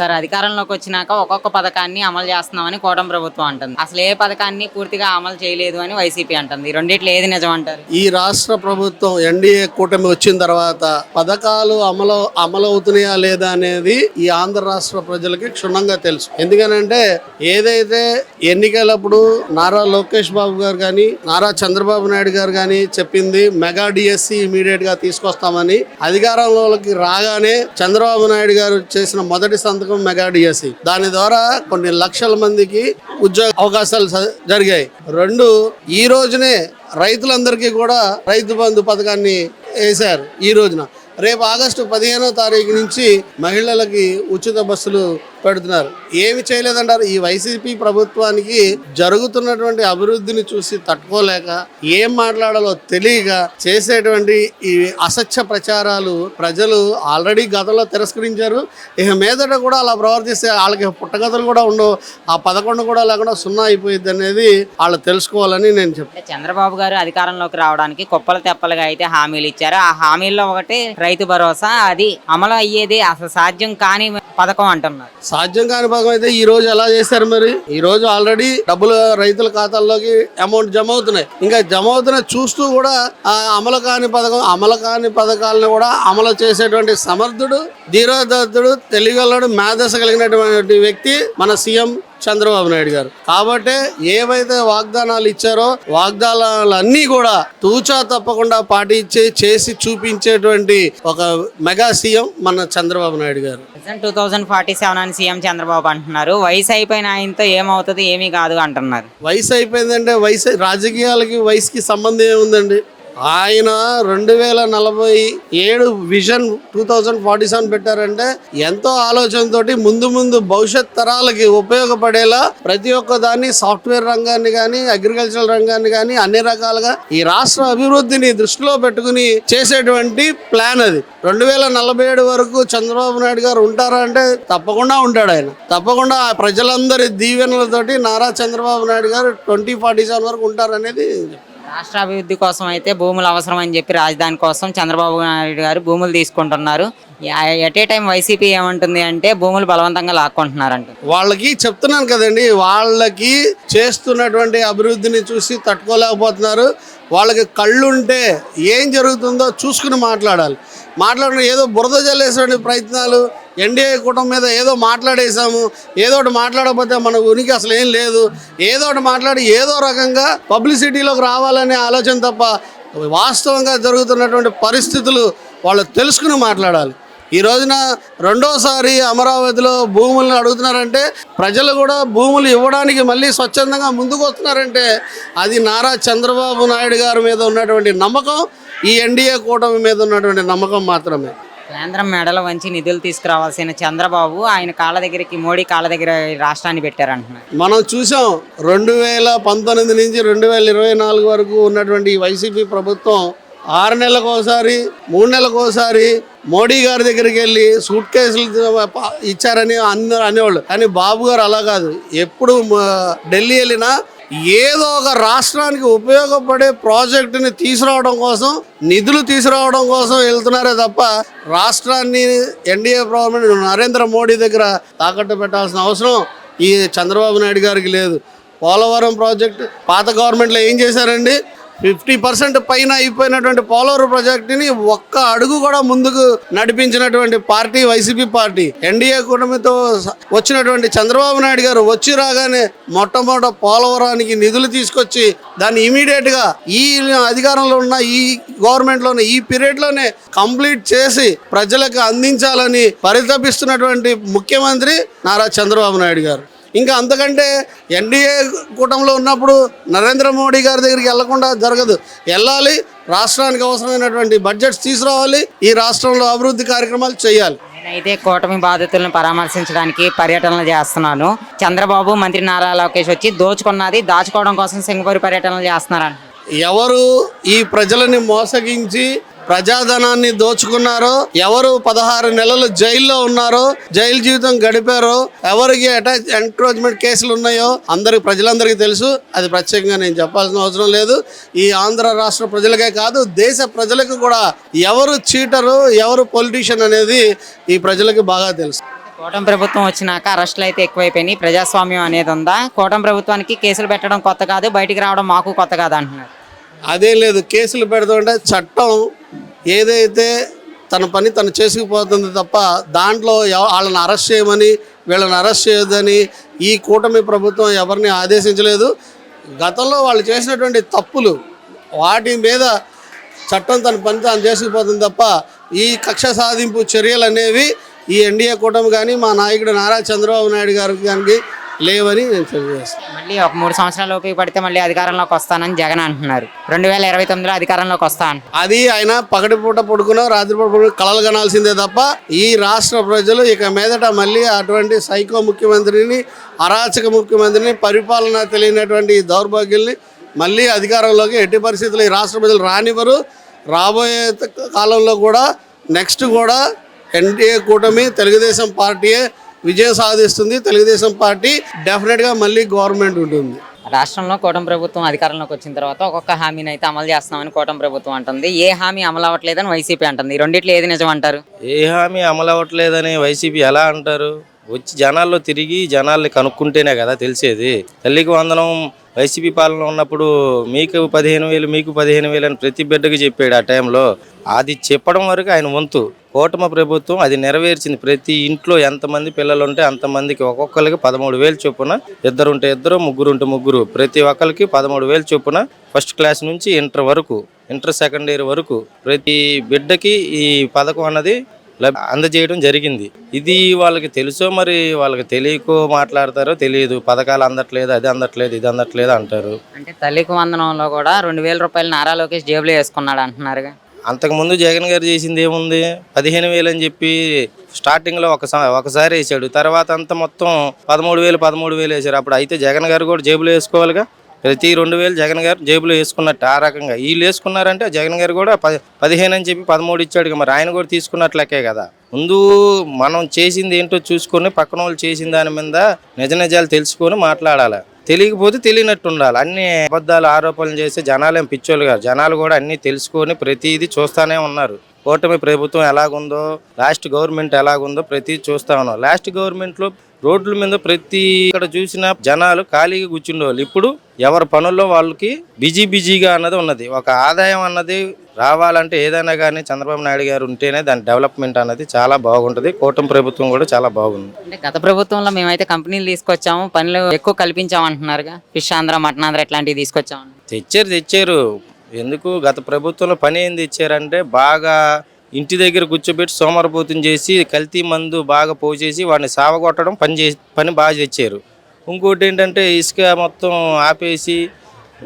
Sir అధికారంలోకి వచ్చినాక ఒక్కొక్క పథకాన్ని అమలు చేస్తున్నామని కోటం ప్రభుత్వం అంటుంది. అసలు ఏ పథకాన్ని పూర్తిగా అమలు చేయలేదు అని వైసీపీ అంటుంది. ఈ ఏది నిజం అంటారు? ఈ రాష్ట్ర ప్రభుత్వం ఎన్డీఏ కూటమి వచ్చిన తర్వాత పథకాలు అమలు అమలు అవుతున్నాయా లేదా అనేది ఈ ఆంధ్ర రాష్ట్ర ప్రజలకి క్షుణ్ణంగా తెలుసు. ఎందుకనంటే ఏదైతే ఎన్నికలప్పుడు నారా లోకేష్ బాబు గారు కానీ నారా చంద్రబాబు నాయుడు గారు కానీ చెప్పింది మెగా డిఎస్సి ఇమీడియట్గా తీసుకొస్తామని అధికారంలోకి రాగానే చంద్రబాబు నాయుడు గారు చేసిన మొదటి సంతకం మెగా డిఎస్సి. దాని ద్వారా కొన్ని లక్షల మందికి ఉద్యోగ అవకాశాలు జరిగాయి. రెండు ఈ రోజునే రైతులందరికీ కూడా రైతు బంధు పథకాన్ని వేశారు ఈ రోజున. రేపు ఆగస్టు పదిహేనో తారీఖు నుంచి మహిళలకి ఉచిత బస్సులు పెడుతున్నారు. ఏమి చేయలేదంటారు? ఈ వైసీపీ ప్రభుత్వానికి జరుగుతున్నటువంటి అభివృద్ధిని చూసి తట్టుకోలేక ఏం మాట్లాడాలో తెలియక చేసేటువంటి ఈ అసత్య ప్రచారాలు ప్రజలు ఆల్రెడీ గతంలో తిరస్కరించారు. ఇక మీదట కూడా అలా ప్రవర్తిస్తే వాళ్ళకి పుట్టగతలు కూడా ఉండవు. ఆ పదకొండు కూడా లేకుండా సున్నా అయిపోయింది అనేది వాళ్ళు తెలుసుకోవాలని నేను చెప్తాను చంద్రబాబు గారు అధికారంలోకి రావడానికి కుప్పలు తెప్పలుగా అయితే హామీలు ఇచ్చారు. ఆ హామీల్లో ఒకటి రైతు భరోసా అది అమలు అయ్యేది అసలు సాధ్యం కాని పథకం అంటున్నారు. సాధ్యం కాని భాగం అయితే ఈ రోజు ఎలా చేశారు మరి? ఈ రోజు ఆల్రెడీ డబ్బులు రైతుల ఖాతాల్లోకి అమౌంట్ జమ అవుతున్నాయి. ఇంకా జమ అవుతున్నాయి చూస్తూ కూడా ఆ అమలు కాని పథకం అమలు కాని పథకాలను కూడా అమలు చేసేటువంటి సమర్థుడు ధీరోదత్తుడు తెలివిగలడు మేధస్సు కలిగినటువంటి వ్యక్తి మన సీఎం చంద్రబాబు నాయుడు గారు. కాబట్టి ఏవైతే వాగ్దానాలు ఇచ్చారో వాగ్దానాలన్నీ కూడా తూచా తప్పకుండా పాటించి చేసి చూపించేటువంటి ఒక మెగా సీఎం మన చంద్రబాబు నాయుడు గారు. టూ థౌజండ్ ఫార్టీ సెవెన్ అని సీఎం చంద్రబాబు అంటున్నారు. వయసు అయిపోయిన ఆయనతో ఏమవుతుంది ఏమీ కాదు అంటున్నారు. వయసు అయిపోయిందంటే వయసు రాజకీయాలకి వయసుకి సంబంధం ఏముందండి? ఆయన రెండు వేల నలభై ఏడు vision two thousand forty seven పెట్టారంటే ఎంతో ఆలోచనతోటి ముందు ముందు భవిష్యత్ తరాలకి ఉపయోగపడేలా ప్రతి ఒక్క దాన్ని సాఫ్ట్వేర్ రంగాన్ని కానీ అగ్రికల్చర్ రంగాన్ని కానీ అన్ని రకాలుగా ఈ రాష్ట్ర అభివృద్ధిని దృష్టిలో పెట్టుకుని చేసేటువంటి ప్లాన్ అది. రెండు వేల నలభై ఏడు వరకు చంద్రబాబు నాయుడు గారు ఉంటారా అంటే తప్పకుండా ఉంటాడు ఆయన. తప్పకుండా ప్రజలందరి దీవెనలతోటి నారా చంద్రబాబు నాయుడు గారు ట్వంటీ ఫార్టీ సెవెన్ వరకు ఉంటారనేది రాష్ట్ర అభివృద్ధి కోసం అయితే భూములు అవసరం అని చెప్పి రాజధాని కోసం చంద్రబాబు నాయుడు గారు భూములు తీసుకుంటున్నారు. ఎట్ ఏ టైం వైసీపీ ఏమంటుంది అంటే భూములు బలవంతంగా లాక్కుంటున్నారంట. వాళ్ళకి చెప్తున్నాను కదండి వాళ్ళకి చేస్తున్నటువంటి అభివృద్ధిని చూసి తట్టుకోలేకపోతున్నారు. వాళ్ళకి కళ్ళుంటే ఏం జరుగుతుందో చూసుకుని మాట్లాడాలి. మాట్లాడిన ఏదో బురద జల్లేసే ప్రయత్నాలు ఎన్డీఏ కూటమి మీద ఏదో మాట్లాడేసాము ఏదో ఒకటి మాట్లాడకపోతే మన ఉనికి అసలు ఏం లేదు. ఏదో ఒకటి మాట్లాడి ఏదో రకంగా పబ్లిసిటీలోకి రావాలనే ఆలోచన తప్ప వాస్తవంగా జరుగుతున్నటువంటి పరిస్థితులు వాళ్ళు తెలుసుకుని మాట్లాడాలి. ఈ రోజున రెండోసారి అమరావతిలో భూములను అడుగుతున్నారంటే ప్రజలు కూడా భూములు ఇవ్వడానికి మళ్ళీ స్వచ్ఛందంగా ముందుకు వస్తున్నారంటే అది నారా చంద్రబాబు నాయుడు గారి మీద ఉన్నటువంటి నమ్మకం ఈ ఎన్డీఏ కూటమి మీద ఉన్నటువంటి నమ్మకం మాత్రమే. కేంద్రం మెడల వంచి నిధులు తీసుకురావాల్సిన చంద్రబాబు ఆయన కాళ్ళ దగ్గరికి మోడీ కాళ్ళ దగ్గర రాష్ట్రాన్ని పెట్టారంటున్నారు. మనం చూసాం రెండు వేల పంతొమ్మిది నుంచి రెండు వేల ఇరవై నాలుగు వరకు ఉన్నటువంటి వైసీపీ ప్రభుత్వం ఆరు నెలలకు ఒకసారి మూడు నెలలకు ఒకసారి మోడీ గారి దగ్గరికి వెళ్ళి సూట్ కేసులు ఇచ్చారని అందరు అనేవాళ్ళు. కానీ బాబు గారు అలా కాదు. ఎప్పుడు ఢిల్లీ వెళ్ళినా ఏదో ఒక రాష్ట్రానికి ఉపయోగపడే ప్రాజెక్టుని తీసుకురావడం కోసం నిధులు తీసుకురావడం కోసం వెళ్తున్నారే తప్ప రాష్ట్రాన్ని ఎన్డీఏ గవర్నమెంట్ నరేంద్ర మోడీ దగ్గర తాకట్టు పెట్టాల్సిన అవసరం ఈ చంద్రబాబు నాయుడు గారికి లేదు. పోలవరం ప్రాజెక్టు పాత గవర్నమెంట్లో ఏం చేశారండి? ఫిఫ్టీ పర్సెంట్ పైన అయిపోయినటువంటి పోలవరం ప్రాజెక్టుని ఒక్క అడుగు కూడా ముందుకు నడిపించినటువంటి పార్టీ వైసీపీ పార్టీ ఎన్డీఏ కూటమితో వచ్చినటువంటి చంద్రబాబు నాయుడు గారు వచ్చి రాగానే మొట్టమొదట పోలవరానికి నిధులు తీసుకొచ్చి దాన్ని ఇమీడియట్గా ఈ అధికారంలో ఉన్న ఈ గవర్నమెంట్లోనే ఈ పీరియడ్లోనే కంప్లీట్ చేసి ప్రజలకు అందించాలని పరితపిస్తున్నటువంటి ముఖ్యమంత్రి నారా చంద్రబాబు నాయుడు గారు. ఇంకా అంతకంటే ఎన్డీఏ కూటమిలో ఉన్నప్పుడు నరేంద్ర మోడీ గారి దగ్గరికి వెళ్ళకుండా జరగదు. వెళ్ళాలి రాష్ట్రానికి అవసరమైనటువంటి బడ్జెట్స్ తీసుకురావాలి ఈ రాష్ట్రంలో అభివృద్ధి కార్యక్రమాలు చేయాలి. నేనైతే కూటమి బాధితులను పరామర్శించడానికి పర్యటనలు చేస్తున్నాను. చంద్రబాబు మంత్రి నారా లోకేష్ వచ్చి దోచుకున్నది దాచుకోవడం కోసం సింగపూర్ పర్యటనలు చేస్తున్నారంట. ఎవరు ఈ ప్రజలని మోసగించి ప్రజాధనాన్ని దోచుకున్నారో ఎవరు పదహారు నెలలు జైల్లో ఉన్నారో జైలు జీవితం గడిపారో ఎవరికి అటాచ్ ఎంక్రోచ్మెంట్ కేసులు ఉన్నాయో అందరికి ప్రజలందరికీ తెలుసు. అది ప్రత్యేకంగా నేను చెప్పాల్సిన అవసరం లేదు. ఈ ఆంధ్ర రాష్ట్ర ప్రజలకే కాదు దేశ ప్రజలకు కూడా ఎవరు చీటరు ఎవరు పొలిటీషియన్ అనేది ఈ ప్రజలకు బాగా తెలుసు. కూటమి ప్రభుత్వం వచ్చినాక అరెస్టులు అయితే ఎక్కువైపోయినాయి. ప్రజాస్వామ్యం అనేది ఉందా? కూటమి ప్రభుత్వానికి కేసులు పెట్టడం కొత్త కాదు బయటికి రావడం మాకు కొత్త కాదు అంటున్నారు. అదేం లేదు కేసులు పెడుతుంటే చట్టం ఏదైతే తన పని తను చేసుకుపోతుంది తప్ప దాంట్లో వాళ్ళని అరెస్ట్ చేయమని వీళ్ళని అరెస్ట్ చేయొద్దని ఈ కూటమి ప్రభుత్వం ఎవరిని ఆదేశించలేదు. గతంలో వాళ్ళు చేసినటువంటి తప్పులు వాటి మీద చట్టం తన పని తాను చేసుకుపోతుంది తప్ప ఈ కక్ష సాధింపు చర్యలు అనేవి ఈ ఎన్డీఏ కూటమి కానీ మా నాయకుడు నారా చంద్రబాబు నాయుడు గారికి కానీ లేవని నేను తెలియజేస్తాను. మళ్ళీ ఒక మూడు సంవత్సరాలు ఉపయోగపడితే మళ్ళీ అధికారంలోకి వస్తానని జగన్ అంటున్నారు. రెండు వేల ఇరవై తొమ్మిదిలో అధికారంలోకి వస్తా అంటున్నారు అది ఆయన పగటిపూట పడుకున్నా రాత్రిపూట పడుకున్నా కలలు కనాల్సిందే తప్ప ఈ రాష్ట్ర ప్రజలు ఇక మీదట మళ్ళీ అటువంటి సైకో ముఖ్యమంత్రిని అరాచక ముఖ్యమంత్రిని పరిపాలన తెలియనటువంటి ఈ దౌర్భాగ్యుల్ని మళ్ళీ అధికారంలోకి ఎట్టి పరిస్థితుల్లో ఈ రాష్ట్ర ప్రజలు రానివ్వరు. రాబోయే కాలంలో కూడా నెక్స్ట్ కూడా ఎన్డీఏ కూటమి తెలుగుదేశం పార్టీయే విజయం సాధిస్తుంది. తెలుగుదేశం పార్టీ డెఫినెట్గా మళ్ళీ గవర్నమెంట్ ఉంటుంది. రాష్ట్రంలో కూటమి ప్రభుత్వం అధికారంలోకి వచ్చిన తర్వాత ఒక్కొక్క హామీని అయితే అమలు చేస్తున్నామని కూటమి ప్రభుత్వం అంటుంది. ఏ హామీ అమలు అవ్వట్లేదని వైసీపీ అంటుంది. ఈ రెండిట్లో ఏది నిజం అంటారు? ఏ హామీ అమలు అవ్వట్లేదని వైసీపీ ఎలా అంటారు? వచ్చి జనాల్లో తిరిగి జనాల్ని కనుక్కుంటేనే కదా తెలిసేది. తల్లికి వందనం వైసీపీ పాలన ఉన్నప్పుడు మీకు పదిహేను వేలు మీకు పదిహేను వేలు అని ప్రతి బిడ్డకి చెప్పాడు ఆ టైంలో. అది చెప్పడం వరకు ఆయన వంతు. కూటమి ప్రభుత్వం అది నెరవేర్చింది. ప్రతి ఇంట్లో ఎంతమంది పిల్లలు ఉంటే అంతమందికి ఒక్కొక్కరికి పదమూడు వేలు చొప్పున ఇద్దరు ఉంటే ఇద్దరు ముగ్గురు ఉంటే ముగ్గురు. ప్రతి ఒక్కరికి పదమూడు వేలు చొప్పున ఫస్ట్ క్లాస్ నుంచి ఇంటర్ వరకు ఇంటర్ సెకండ్ ఇయర్ వరకు ప్రతి బిడ్డకి ఈ పథకం అన్నది లబ్- అందజేయడం జరిగింది. ఇది వాళ్ళకి తెలుసో మరి వాళ్ళకి తెలియకో మాట్లాడతారో తెలియదు. పథకాలు అందట్లేదు అది అందట్లేదు ఇది అందట్లేదు అంటారు. అంటే తల్లికి వందనంలో కూడా రెండు వేల రూపాయలు నారా లోకేష్ జేబులో వేసుకున్నాడు అంటున్నారుగా. అంతకుముందు జగన్ గారు చేసింది ఏముంది? పదిహేను వేలు అని చెప్పి స్టార్టింగ్లో ఒకసారి ఒకసారి వేసాడు. తర్వాత అంతా మొత్తం పదమూడు వేలు పదమూడు వేలు వేసారు. అప్పుడు అయితే జగన్ గారు కూడా జేబులో వేసుకోవాలిగా. ప్రతి రెండు వేలు జగన్ గారు జేబులో వేసుకున్నట్టు ఆ రకంగా. వీళ్ళు వేసుకున్నారంటే జగన్ గారు కూడా పది పదిహేను అని చెప్పి పదమూడు ఇచ్చాడు మరి ఆయన కూడా తీసుకున్నట్లకే కదా. ముందు మనం చేసింది ఏంటో చూసుకొని పక్కన వాళ్ళు చేసిన దాని మీద నిజ నిజాలు తెలుసుకొని మాట్లాడాలి. తెలియకపోతే తెలియనట్టు ఉండాలి. అన్ని అబద్ధాలు ఆరోపణలు చేసి జనాలు ఏం పిచ్చోళ్ళు కాదు. జనాలు కూడా అన్ని తెలుసుకొని ప్రతిదీ చూస్తూనే ఉన్నారు. కూటమి ప్రభుత్వం ఎలాగుందో లాస్ట్ గవర్నమెంట్ ఎలాగుందో ప్రతి చూస్తా ఉన్నాం. లాస్ట్ గవర్నమెంట్లో రోడ్ల మీద ప్రతి ఇక్కడ చూసిన జనాలు ఖాళీగా కూర్చుండేవాళ్ళు ఇప్పుడు ఎవరి పనుల్లో వాళ్ళకి బిజీ బిజీగా అన్నది ఉన్నది. ఒక ఆదాయం అన్నది రావాలంటే ఏదైనా కానీ చంద్రబాబు నాయుడు గారు ఉంటేనే దాని డెవలప్మెంట్ అన్నది చాలా బాగుంటుంది. కూటమి ప్రభుత్వం కూడా చాలా బాగుంది. అంటే గత ప్రభుత్వంలో మేమైతే కంపెనీలు తీసుకొచ్చాము పనులు ఎక్కువ కల్పించాము అంటున్నారుగా ఫిష్ ఆంధ్ర మటన్ ఆంధ్ర ఇట్లాంటివి తీసుకొచ్చాము. తెచ్చారు తెచ్చారు. ఎందుకు? గత ప్రభుత్వంలో పని ఏంది ఇచ్చారంటే బాగా ఇంటి దగ్గర కూర్చోబెట్టి సోమరపోతం చేసి కల్తీ మందు బాగా పోసేసి వాడిని సావగొట్టడం పని చేసి పని బాగా తెచ్చారు ఇంకోటి ఏంటంటే ఇసుక మొత్తం ఆపేసి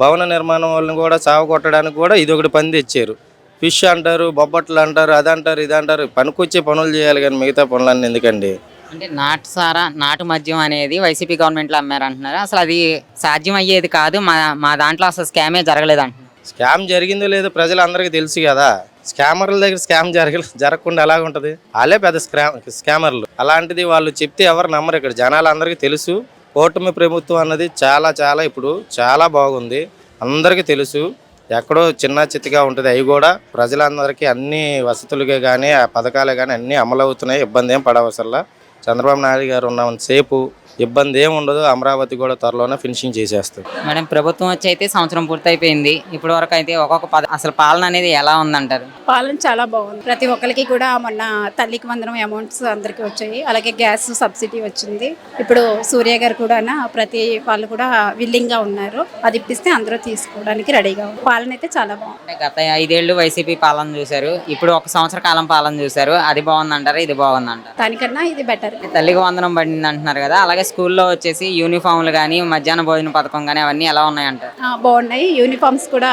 భవన నిర్మాణం వాళ్ళని కూడా సావగొట్టడానికి కూడా ఇది ఒకటి పని తెచ్చారు. ఫిష్ అంటారు బొబ్బట్లు అంటారు అది అంటారు ఇది అంటారు. పనికొచ్చే పనులు చేయాలి కానీ మిగతా పనులన్నీ ఎందుకండి? అంటే నాటు సారా నాటు మద్యం అనేది వైసీపీ గవర్నమెంట్లో అమ్మారు అంటున్నారు అసలు అది సాధ్యం అయ్యేది కాదు. మా మా దాంట్లో అసలు స్కామే జరగలేదు అంటున్నారు స్కామ్ జరిగిందో లేదో ప్రజలందరికీ తెలుసు కదా. స్కామర్ల దగ్గర స్కామ్ జరగ జరగకుండా ఎలా ఉంటుంది? వాళ్ళే పెద్ద స్కామ్ స్కామర్లు. అలాంటిది వాళ్ళు చెప్తే ఎవరు నమ్మరు ఇక్కడ. జనాలందరికీ తెలుసు. కూటమి ప్రభుత్వం అన్నది చాలా చాలా ఇప్పుడు చాలా బాగుంది. అందరికీ తెలుసు. ఎక్కడో చిన్న చిత్తగా ఉంటుంది. అవి కూడా ప్రజలందరికీ అన్ని వసతులుగా కానీ ఆ పథకాలు కానీ అన్నీ అమలవుతున్నాయి. ఇబ్బంది ఏం పడవసరలా. చంద్రబాబు నాయుడు గారు ఉన్న సేపు ఇబ్బంది ఏం ఉండదు అమరావతి కూడా త్వరలోనే ఫినిషింగ్ చేసేస్తారు మేడం ప్రభుత్వం వచ్చి అయితే సంవత్సరం పూర్తయిపోయింది. ఇప్పటి వరకు అయితే ఒక్కొక్క పద అసలు పాలన అనేది ఎలా ఉందంటారు? పాలన చాలా బాగుంది. ప్రతి ఒక్కరికి కూడా మొన్న తల్లికి వందనం అమౌంట్స్ అందరికీ వచ్చాయి. అలాగే గ్యాస్ సబ్సిడీ వచ్చింది. ఇప్పుడు సూర్య గారు కూడా ప్రతి వాళ్ళు కూడా విల్లింగ్గా ఉన్నారు. అది ఇప్పిస్తే అందరూ తీసుకోవడానికి రెడీగా ఉన్నారు. పాలన అయితే చాలా బాగుంది. గత ఐదేళ్ళు వైసీపీ పాలన చూశారు. ఇప్పుడు ఒక సంవత్సర కాలం పాలన చూశారు. అది బాగుందంటారు? ఇది బాగుందంటారు? దానికన్నా ఇది బెటర్ తల్లికి వందనం పడింది అంటున్నారు కదా. అలాగే స్కూల్లో వచ్చేసి యూనిఫామ్లు కానీ మధ్యాహ్న భోజన పథకం కానీ అవన్నీ ఎలా ఉన్నాయంటారు బాగున్నాయి. యూనిఫామ్స్ కూడా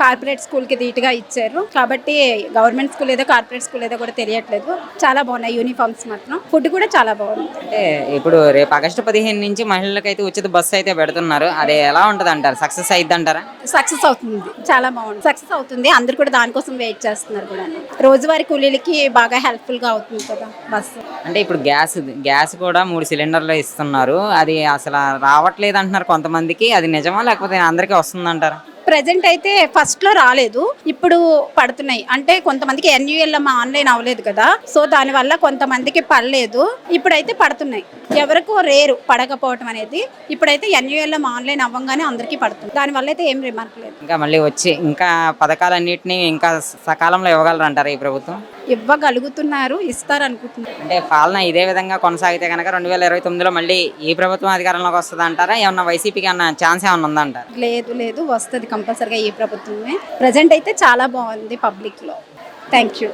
కార్పొరేట్ స్కూల్కి ధీటుగా ఇచ్చారు. కాబట్టి గవర్నమెంట్ స్కూల్ ఏదో కార్పొరేట్ స్కూల్ ఏదో కూడా తెలియట్లేదు. చాలా బాగున్నాయి యూనిఫామ్స్ మాత్రం. ఫుడ్ కూడా చాలా బాగుంది. అంటే ఇప్పుడు రేపు ఆగస్టు పదిహేను నుంచి మహిళలకైతే ఉచిత బస్సు అయితే పెడుతున్నారు. అది ఎలా ఉంటుంది అంటారు సక్సెస్ అయింది అంటారా సక్సెస్ అవుతుంది. చాలా బాగుంది. సక్సెస్ అవుతుంది. అందరు కూడా దానికోసం వెయిట్ చేస్తున్నారు కూడా. రోజువారీ కూలీలకి బాగా హెల్ప్ఫుల్గా అవుతుంది కదా బస్సు. అంటే ఇప్పుడు గ్యాస్ గ్యాస్ కూడా మూడు సిలిండర్లు ఇస్తున్నారు. అంటున్నారు అది అసలు రావట్లేదు అంటున్నారు కొంతమందికి. అది నిజమా లేకపోతే అందరికీ వస్తుందంటారా? ప్రజెంట్ అయితే ఫస్ట్లో రాలేదు. ఇప్పుడు పడుతున్నాయి. అంటే కొంతమందికి ఎన్యుఎల్ ఆన్లైన్ అవ్వలేదు కదా. సో దాని వల్ల కొంతమందికి పడలేదు. ఇప్పుడైతే పడుతున్నాయి. ఎవరికో రేరు పడకపోవటం అనేది. ఇప్పుడైతే ఎన్యుఎల్ ఆన్లైన్ అవ్వగానే అందరికీ పడుతుంది. దాని వల్ల అయితే ఏం రిమార్క్ లేదు. ఇంకా మళ్ళీ వచ్చి ఇంకా పథకాలన్నింటినీ ఇంకా సకాలంలో ఇవ్వగలరు అంటారు ఈ ప్రభుత్వం? ఇవ్వగలుగుతున్నారు ఇస్తారు అనుకుంటున్నారు అంటే పాలన ఇదే విధంగా కొనసాగితే కనుక రెండు వేల ఇరవై తొమ్మిదిలో మళ్ళీ ఈ ప్రభుత్వం అధికారంలోకి వస్తుంది అంటారా ఏమన్నా వైసీపీకి అన్న ఛాన్స్ ఏమన్నా ఉందంటారా? లేదు లేదు వస్తుంది కంపల్సరిగా ఈ ప్రభుత్వమే. ప్రజెంట్ అయితే చాలా బాగుంది పబ్లిక్లో థ్యాంక్ యూ